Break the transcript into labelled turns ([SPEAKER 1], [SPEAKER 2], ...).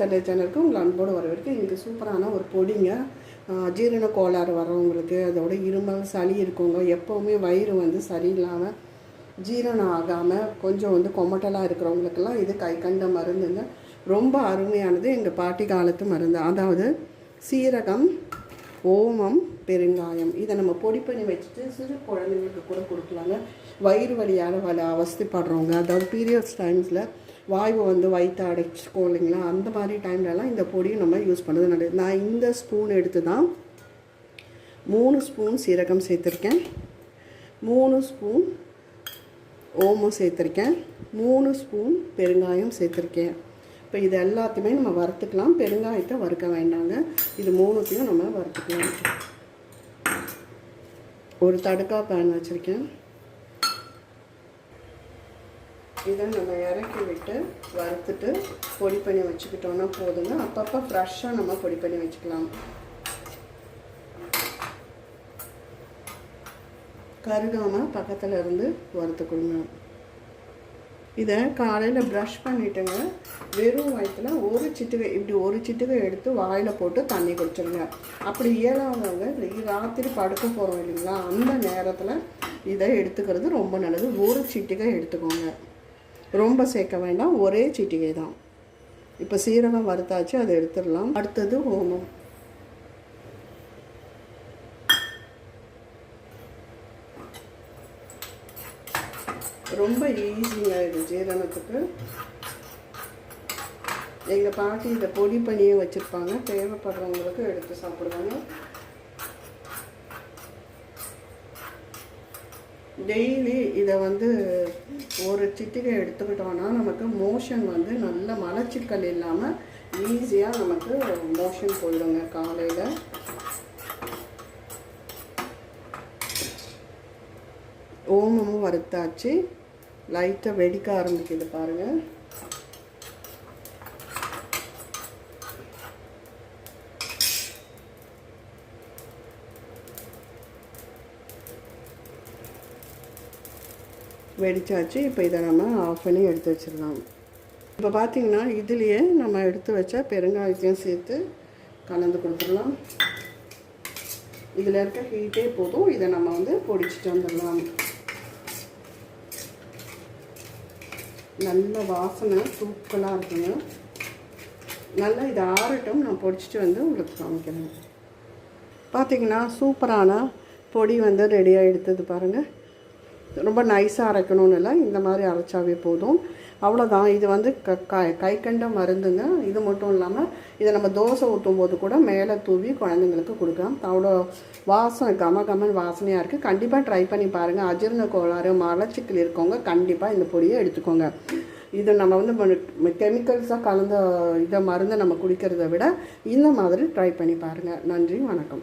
[SPEAKER 1] தலை சேனலுக்கு உங்களை அன்போடு வரவேற்கு இன்றைக்கி சூப்பரான ஒரு பொடிங்க. ஜீரண கோளாறு வர்றவங்களுக்கு அதோட இருமல் சளி இருக்கவங்க எப்போவுமே வயிறு வந்து சரியில்லாமல் ஜீரணம் ஆகாமல் கொஞ்சம் வந்து கொமட்டலாக இருக்கிறவங்களுக்கெல்லாம் இது கை கண்ட மருந்துங்க. ரொம்ப அருமையானது எங்கள் பாட்டி காலத்து மருந்து. அதாவது சீரகம் ஓமம் பெருங்காயம். இதை நம்ம பொடி பண்ணி வச்சுட்டு சிறு குழந்தைங்களுக்கு கூட கொடுக்கலாங்க. வயிறு வலியால் வல அவஸ்தைப்படுறவங்க. அதாவது பீரியட்ஸ் டைம்ஸில் வாய்வு வந்து வயிற்று அடைச்சிக்கோ இல்லைங்களா? அந்த மாதிரி டைம்லலாம் இந்த பொடியை நம்ம யூஸ் பண்ணுறது நல்லது. நான் இந்த ஸ்பூன் எடுத்து தான் மூணு ஸ்பூன் சீரகம் சேர்த்துருக்கேன். மூணு ஸ்பூன் ஓமம் சேர்த்துருக்கேன். மூணு ஸ்பூன் பெருங்காயம் சேர்த்துருக்கேன். இப்போ இது எல்லாத்தையுமே நம்ம வறுத்துக்கலாம். பெருங்காயத்தை வறுக்க வேண்டாங்க. இது மூணுத்தையும் நம்ம வறுத்துக்கலாம். ஒரு தடுக்கா பேன் வச்சுருக்கேன். இதை நம்ம இறக்கி விட்டு வறுத்துட்டு பொடி பண்ணி வச்சுக்கிட்டோன்னா போதுங்க அப்பப்போ ஃப்ரெஷ்ஷாக நம்ம பொடி பண்ணி வச்சுக்கலாம். கருகாமல் பக்கத்தில் இருந்து வறுத்து கொடுங்க இதை காலையில் ப்ரஷ் பண்ணிவிட்டுங்க வெறும் வயிற்றில் ஒரு சிட்டுகை இப்படி ஒரு சிட்டுகை எடுத்து வாயில் போட்டு தண்ணி குடிச்சிடுங்க அப்படி இயலாதவங்க ராத்திரி படுக்க போகிறோம் இல்லைங்களா? அந்த நேரத்தில் இதை எடுத்துக்கிறது ரொம்ப நல்லது. ஒரு சிட்டுகை எடுத்துக்கோங்க. ரொம்ப சேர்க்க வேண்டாம் ஒரே சிட்டிகை தான். இப்போ சீரகம் வறுத்தாச்சு அதை எடுத்துடலாம். அடுத்தது ஓமம். ரொம்ப ஈஸியாகிடும் இது ஜீரணத்துக்கு எங்கள் பாட்டி இதை பொடி பண்ணியே வச்சுருப்பாங்க. தேவைப்படுறவங்களுக்கு எடுத்து சாப்பிடுவாங்க. டெய்லி இதை வந்து ஒரு சிட்டிகை எடுத்துக்கிட்டோன்னா நமக்கு மோஷன் வந்து நல்ல மலச்சிக்கல் இல்லாமல் ஈஸியாக நமக்கு மோஷன் போயிடுங்க காலையில். ஓமமும் வறுத்தாச்சு. லைட்டாக வெடிக்க ஆரம்பிக்குது பாருங்கள் வெடிச்சாச்சு. இப்போ இதை நம்ம ஆஃப் பண்ணி எடுத்து வச்சிடலாம். இப்போ பார்த்தீங்கன்னா இதுலேயே நம்ம எடுத்து வச்ச பெருங்காயத்தையும் சேர்த்து கலந்து கொடுத்துடலாம். இதில் இருக்க ஹீட்டே போதும். இதை நம்ம வந்து பொடிச்சிட்டு வந்துடலாம். நல்ல வாசனை தூக்கலாக இருக்குங்க. நல்லா இது ஆறட்டும். நான் பொடிச்சிட்டு வந்து உங்களுக்கு காமிக்கிறேன். பார்த்தீங்கன்னா சூப்பரான பொடி வந்து ரெடியாக எடுத்தது பாருங்கள் ரொம்ப நைஸாக அரைக்கணும்னு இல்லை. இந்த மாதிரி அரைச்சாவே போதும். அவ்வளோதான் இது வந்து க கை கண்ட மருந்துங்க. இது மட்டும் இல்லாமல் இதை நம்ம தோசை ஊற்றும் போது கூட மேலே தூவி குழந்தைங்களுக்கு கொடுக்கலாம். அவ்வளோ வாசம் கம கமன் வாசனையாக இருக்குது கண்டிப்பாக ட்ரை பண்ணி பாருங்கள் அஜீர்ண கோளாறு மலச்சிக்கல் இருக்கவங்க கண்டிப்பாக இந்த பொடியை எடுத்துக்கோங்க. இது நம்ம வந்து கெமிக்கல்ஸாக கலந்த இதை மருந்தை நம்ம குடிக்கிறத விட இந்த மாதிரி ட்ரை பண்ணி பாருங்கள் நன்றி வணக்கம்.